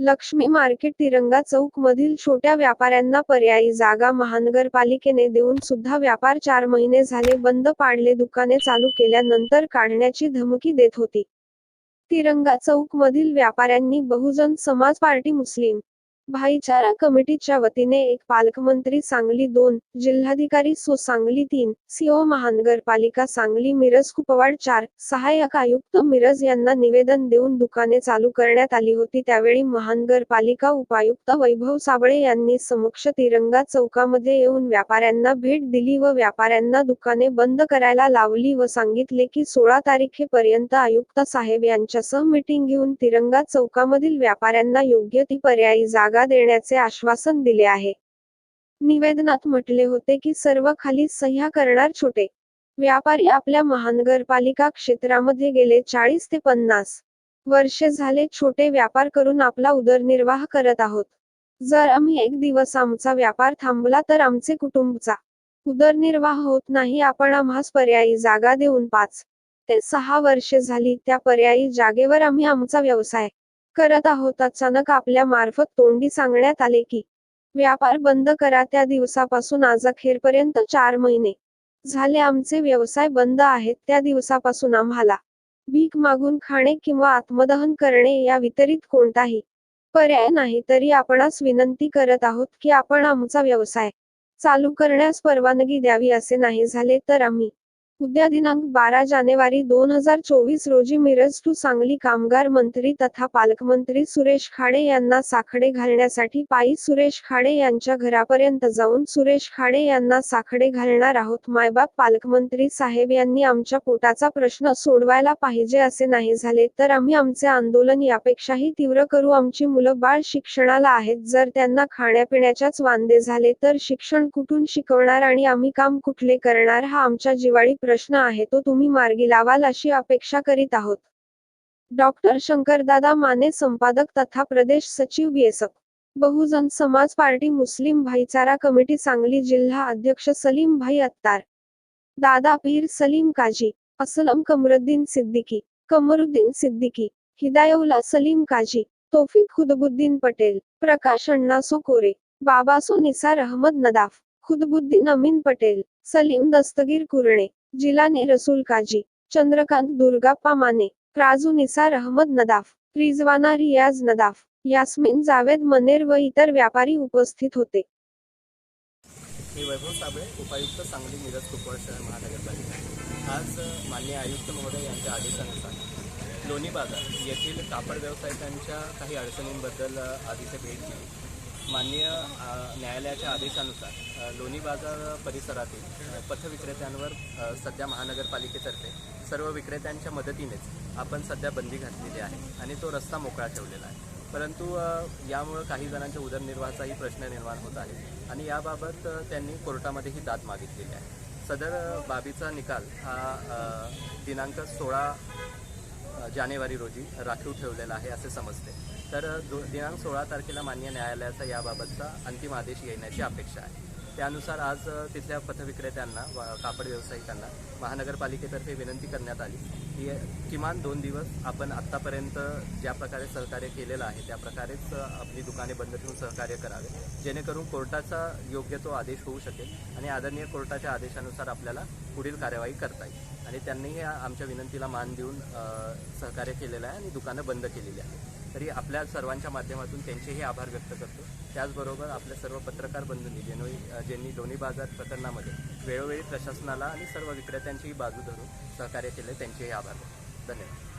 Lakshmi market तिरंगा चौक मधील छोट्या व्यापाऱ्यांना पर्यायी जागा महानगरपालिकेने देऊन सुद्धा व्यापार चार महिने झाले बंद पाडले दुकाने चालू केल्यानंतर काढण्याची धमकी देत होती. तिरंगा चौक मधील व्यापाऱ्यांनी बहुजन समाज पार्टी मुस्लिम भाईचारा कमिटीच्या वतीने एक पालकमंत्री सांगली दोन जिल्हाधिकारी सो सांगली तीन सीओ महानगरपालिका सांगली मिरज कुपवाड चार सहाय्यक आयुक्त मिरज यांना निवेदन देऊन दुकाने चालू करण्यात आली होती. त्यावेळी महानगरपालिका उपायुक्त वैभव साबळे यांनी समक्ष तिरंगा चौकामध्ये येऊन व्यापाऱ्यांना भेट दिली व व्यापाऱ्यांना दुकाने बंद करायला लावली व सांगितले की सोळा तारखेपर्यंत आयुक्त साहेब यांच्यासह मीटिंग घेऊन तिरंगा चौकामधील व्यापाऱ्यांना योग्य ती पर्यायी जागा देण्याचे आश्वासन दिले आहे. निवेदनात म्हटले होते की सर्व खाली सह्या करणार छोटे. व्यापारी आपल्या महानगरपालिका क्षेत्रामध्ये गेले चाळीस ते पन्नास वर्षे झाले छोटे व्यापार करून आपला उदरनिर्वाह करत आहोत. जर आम्ही एक दिवस आमचा व्यापार थांबला तर आमचे कुटुंबचा उदरनिर्वाह होत नाही. आपण आम्हास पर्यायी जागा देऊन पाच ते सहा वर्षे झाली. त्या पर्यायी जागेवर आम्ही आमचा व्यवसाय करत आहोत. अचानक आपल्या मार्फत तोंडी सांगण्यात आले की व्यापार बंद करा. त्या दिवसापासून आज अखेरपर्यंत चार महिने झाले आमचे व्यवसाय बंद आहेत. त्या दिवसापासून आम्हाला भीक मागून खाणे किंवा आत्मदहन करणे या वितरित कोणताही पर्याय नाही. तरी आपणास विनंती करत आहोत की आपण आमचा व्यवसाय चालू करण्यास परवानगी द्यावी असे नाही झाले तर आम्ही उद्या दिनांक बारा जानेवारी दोन हजार चोवीस रोजी मिरज टू सांगली कामगार मंत्री तथा पालकमंत्री सुरेश खाडे यांना साखडे घालण्यासाठी पायी सुरेश खाडे यांच्या घरापर्यंत जाऊन सुरेश खाडे यांना साखडे घालणार आहोत. मायबाप पालकमंत्री साहेब यांनी आमच्या पोटाचा प्रश्न सोडवायला पाहिजे असे नाही झाले तर आम्ही आमचे आंदोलन यापेक्षाही तीव्र करू. आमची मुलं बाळ शिक्षणाला आहेत. जर त्यांना खाण्यापिण्याच्याच वांदे झाले तर शिक्षण कुठून शिकवणार आणि आम्ही काम कुठले करणार हा आमच्या जिवाळी प्रश्न आहे तो तुम्ही मार्गी लावाल अशी अपेक्षा करीत आहोत. डॉक्टर शंकरदादा माने संपादक तथा प्रदेश सचिव बीएसएफ बहुजन समाज पार्टी मुस्लिम भाईचारा कमिटी सांगली जिल्हा अध्यक्ष सलीम भाई अत्तार दादा पीर सलीम काजी असलम कमरुद्दीन सिद्दीकी कमरुद्दीन सिद्दीकी हिदायउल्ला सलीम काजी तोफिक खुदबुद्दीन पटेल प्रकाश अण्णासो कोरे बाबासो निसार अहमद नदाफ खुदबुद्दीन अमीन पटेल सलीम दस्तगीर कुरणे जिलाने रसूल काजी चंद्रकांत दुर्गाप्पा माने राजू निसार अहमद नदाफ रिजवाना रियाज नदाफ यास्मिन जावेद मनेर व इतर व्यापारी उपस्थित होते. मी वैभव साबळे उपायुक्त सांगली मिरज कुपवाड शहर महानगरपालिका. आज अ, माननीय आयुक्त महोदय यांच्या आदेशानुसार लोणी बाजार येथील कापड व्यावसायिकांच्या काही अडचणींबद्दल अ, भेट दिली. माननीय न्यायालयाच्या आदेशानुसार लोणी बाजार परिसरातील पथविक्रेत्यांवर सध्या महानगरपालिकेतर्फे सर्व विक्रेत्यांच्या मदतीनेच आपण सध्या बंदी घातलेली आहे आणि तो रस्ता मोकळा ठेवलेला आहे. परंतु यामुळं काही जणांच्या उदरनिर्वाहाचाही प्रश्न निर्माण होत आहे आणि याबाबत त्यांनी कोर्टामध्येही दाद मागितलेली आहे. सदर बाबीचा निकाल हा दिनांक सोळा जानेवारी रोजी राखीव ठेवलेला आहे असे समजते. तर दो दिनांक सोळा तारखेला मान्य न्यायालयाचा याबाबतचा अंतिम आदेश येण्याची अपेक्षा आहे. त्यानुसार आज तिथल्या पथविक्रेत्यांना व कापड व्यावसायिकांना महानगरपालिकेतर्फे विनंती करण्यात आली की किमान दोन दिवस आपण आत्तापर्यंत ज्या प्रकारे सहकार्य केलेलं आहे त्या प्रकारेच आपली दुकाने बंद ठेवून सहकार्य करावे जेणेकरून कोर्टाचा योग्य तो आदेश होऊ शकेल आणि आदरणीय कोर्टाच्या आदेशानुसार आपल्याला पुढील कार्यवाही करता येईल. आणि त्यांनीही आमच्या विनंतीला मान देऊन सहकार्य केलेलं आहे आणि दुकानं बंद केलेली आहे तरी आपल्या सर्वांच्या माध्यमातून त्यांचेही आभार व्यक्त करतो. त्याचबरोबर आपल्या सर्व पत्रकार बंधूंनी जेनोई ज्यांनी दोन्ही बाजार प्रकरणामध्ये वेळोवेळी प्रशासनाला आणि सर्व विक्रेत्यांचीही बाजू धरून सहकार्य केले त्यांचेही आभार धन्यवाद.